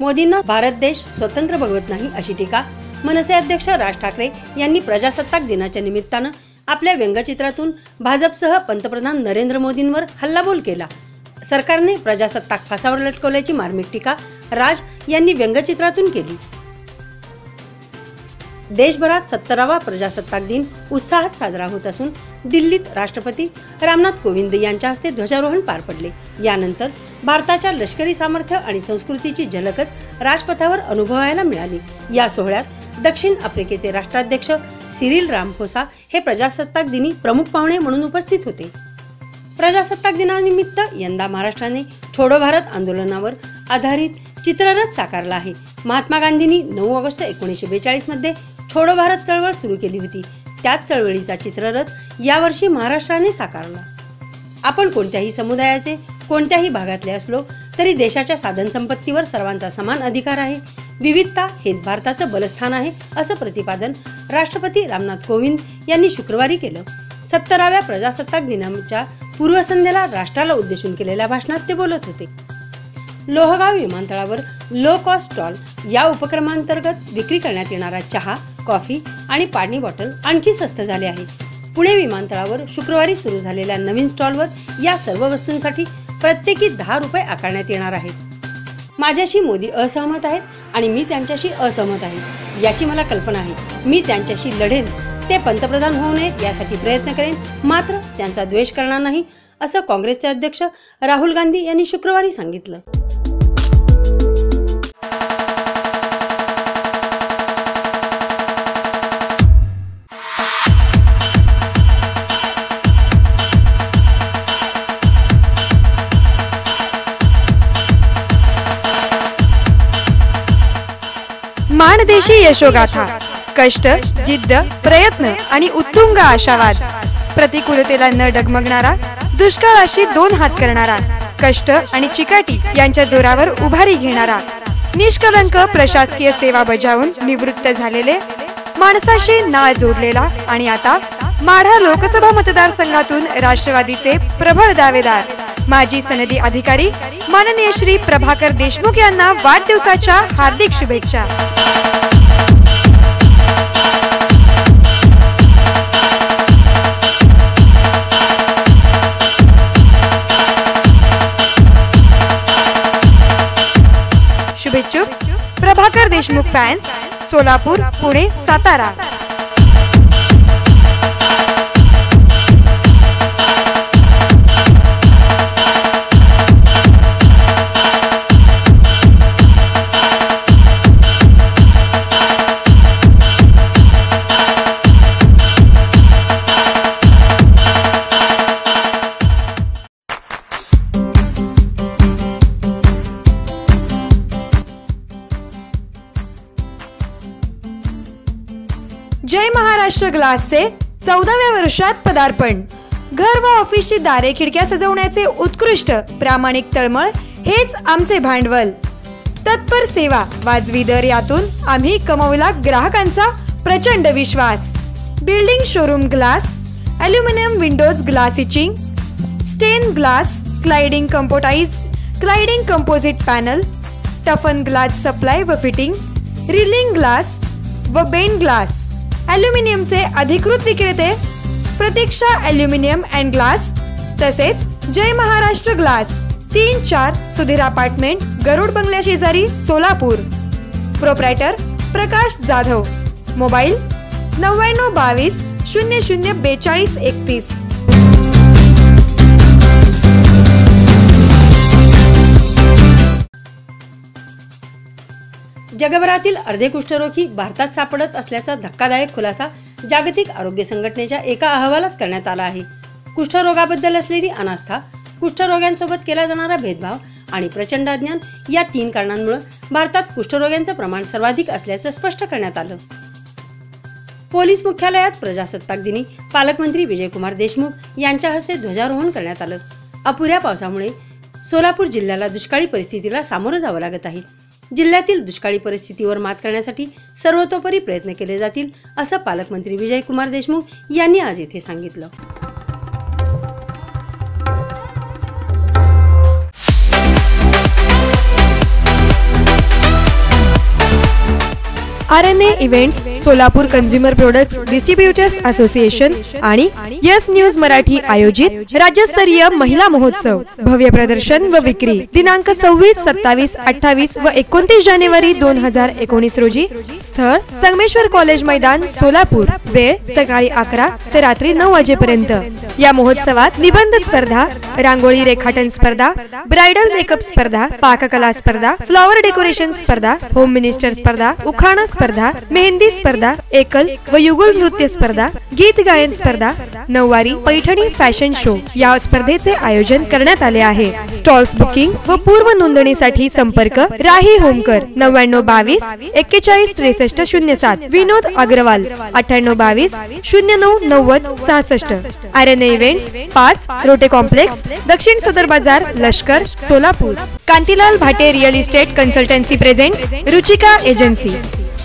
मोदींना भारत देश स्वतंत्र बघवत नाही अशी टीका मनसे अध्यक्ष राज ठाकरे यांनी प्रजासत्ताक दिनाच्या निमित्तानं आपल्या व्यंगचित्रातून भाजपसह पंतप्रधान नरेंद्र मोदींवर हल्लाबोल केला. सरकारने प्रजासत्ताक फासावर लटकवल्याची मार्मिक टीका राज यांनी व्यंगचित्रातून केली. देशभरात सत्तरावा प्रजासत्ताक दिन उत्साहात साजरा होत असून दिल्लीत राष्ट्रपती रामनाथ कोविंद यांच्या हस्ते ध्वजारोहण पार पडले. यानंतर भारताच्या लष्करी सामर्थ्य आणि संस्कृतीची झलकच राजपथावर अनुभवायला मिळाली. या सोहळ्यात दक्षिण आफ्रिकेचे राष्ट्राध्यक्ष सिरिल रामफोसा हे प्रजासत्ताक दिनी प्रमुख पाहुणे म्हणून उपस्थित होते. प्रजासत्ताक दिनानिमित्त यंदा महाराष्ट्राने छोडो भारत आंदोलनावर आधारित चित्ररथ साकारला आहे. महात्मा गांधींनी नऊ ऑगस्ट एकोणीसशे बेचाळीसमध्ये छोडो भारत चळवळ सुरू केली होती. त्याच चळवळीचा चित्ररथ यावर्षी महाराष्ट्राने साकारला. आपण कोणत्याही समुदायाचे कोणत्याही भागातले असलो तरी देशाच्या साधन संपत्तीवर सर्वांचा समान अधिकार आहे. विविधता हेच भारताचं बलस्थान आहे असं प्रतिपादन राष्ट्रपती रामनाथ कोविंद यांनी शुक्रवारी केलं. सत्तराव्या प्रजासत्ताक दिनाच्या पूर्वसंध्येला राष्ट्राला उद्देशून केलेल्या भाषणात ते बोलत होते. लोहगाव विमानतळावर लो कॉस्ट स्टॉल या उपक्रमांतर्गत विक्री करण्यात येणारा चहा कॉफी आणि पाणी बॉटल आणखी स्वस्त झाले आहे पुणे विमानतळावर शुक्रवारी सुरू झालेल्या नवीन स्टॉलवर या सर्व वस्तूंसाठी प्रत्येकी दहा रुपये आकारण्यात येणार आहेत. माझ्याशी मोदी असहमत आहेत आणि मी त्यांच्याशी असहमत आहे याची मला कल्पना आहे. मी त्यांच्याशी लढेन ते पंतप्रधान होऊ नयेत यासाठी प्रयत्न करेन मात्र त्यांचा द्वेष करणार नाही असं काँग्रेसचे अध्यक्ष राहुल गांधी यांनी शुक्रवारी सांगितलं. अशी यशोगाथा कष्ट जिद्द प्रयत्न आणि उत्तुंग आशावाद. प्रतिकूलतेला न डगमगणारा दुष्काळाशी दोन हात करणारा कष्ट आणि चिकाटी यांच्या जोरावर उभारी घेणारा निष्कलंक प्रशासकीय सेवा बजावून निवृत्त झालेले माणसाशी नाळ जोडलेला आणि आता माढा लोकसभा मतदारसंघातून राष्ट्रवादीचे प्रबळ दावेदार. माजी सनदी अधिकारी माननीय श्री प्रभाकर देशमुख यांना वाढदिवसाच्या हार्दिक शुभेच्छा. प्रभाकर देशमुख फॅन्स सोलापूर पुणे सातारा. महाराष्ट्र ग्लासचे चौदाव्या वर्षात पदार्पण. घर व ऑफिसची दारे खिडक्या सजवण्याचे उत्कृष्ट प्रामाणिक तळमळ हेच आमचे भांडवल. तत्पर सेवा वाजवी दर यातून आम्ही कमवला ग्राहकांचा प्रचंड विश्वास. Building showroom glass aluminium windows glass etching stain glass cladding composite cladding composite panel toughen glass supply व फिटिंग रिलिंग ग्लास व बेन ग्लास. ॲल्युमिनियमचे अधिकृत विक्रेते प्रतीक्षा ॲल्युमिनियम अँड ग्लास तसेच जय महाराष्ट्र ग्लास तीन चार सुधीर अपार्टमेंट गरुड बंगल्या शेजारी सोलापूर. प्रोप्रायटर प्रकाश जाधव. मोबाईल नव्याण्णव बावीस शून्य शून्य बेचाळीस एकतीस. जगभरातील अर्धे कुष्ठरोगी भारतात सापडत असल्याचा धक्कादायक खुलासा जागतिक आरोग्य संघटनेच्या एका अहवालात करण्यात आला आहे. कुष्ठरोगाबद्दल असलेली अनास्था कुष्ठरोग्यांसोबत केला जाणारा भेदभाव आणि प्रचंड अज्ञान या तीन कारणांमुळे भारतात कुष्ठरोग्यांचं प्रमाण सर्वाधिक असल्याचं स्पष्ट करण्यात आलं. पोलीस मुख्यालयात प्रजासत्ताक दिनी पालकमंत्री विजयकुमार देशमुख यांच्या हस्ते ध्वजारोहण करण्यात आलं. अपुऱ्या पावसामुळे सोलापूर जिल्ह्याला दुष्काळी परिस्थितीला सामोरं जावं लागत आहे. जिल्ह्यातील दुष्काळी परिस्थितीवर मात करण्यासाठी सर्वतोपरी प्रयत्न केले जातील असं पालकमंत्री विजयकुमार देशमुख यांनी आज येथे सांगितलं. R N A events Solapur consumer products distributors association आणि यस न्यूज मराठी आयोजित राज्यस्तरीय महिला महोत्सव. भव्य प्रदर्शन व विक्री. दिनांक सव्वीस सत्तावीस अठ्ठावीस व एकोणतीस जानेवारी दोन हजार एकोणीस रोजी स्थळ संगमेश्वर कॉलेज मैदान सोलापूर. वेळ सकाळी अकरा ते रात्री नऊ वाजेपर्यंत. या महोत्सवात निबंध स्पर्धा रांगोळी रेखाटन स्पर्धा ब्रायडल मेकअप स्पर्धा पाककला स्पर्धा फ्लॉवर डेकोरेशन स्पर्धा होम मिनिस्टर स्पर्धा उखाणा स्पर्धा स्पर्धा मेहंदी स्पर्धा एकल व युगल नृत्य स्पर्धा गीत गायन स्पर्धा नऊवारी पैठणी फॅशन शो या स्पर्धेचे आयोजन करण्यात आले आहे. स्टॉल्स बुकिंग व पूर्व नोंदणीसाठी संपर्क राही होमकर नव्याण्णव बावीस एक्केचाळीस त्रेसष्ट शून्य सात. विनोद अग्रवाल अठ्ठ्याण्णव बावीस शून्य नऊ नव्वद सहासष्ट. आर एन इव्हेंट्स पाच रोटे कॉम्प्लेक्स दक्षिण सदर बाजार Lashkar Solapur. Kantilal Bhate real estate consultancy presents Ruchika agency.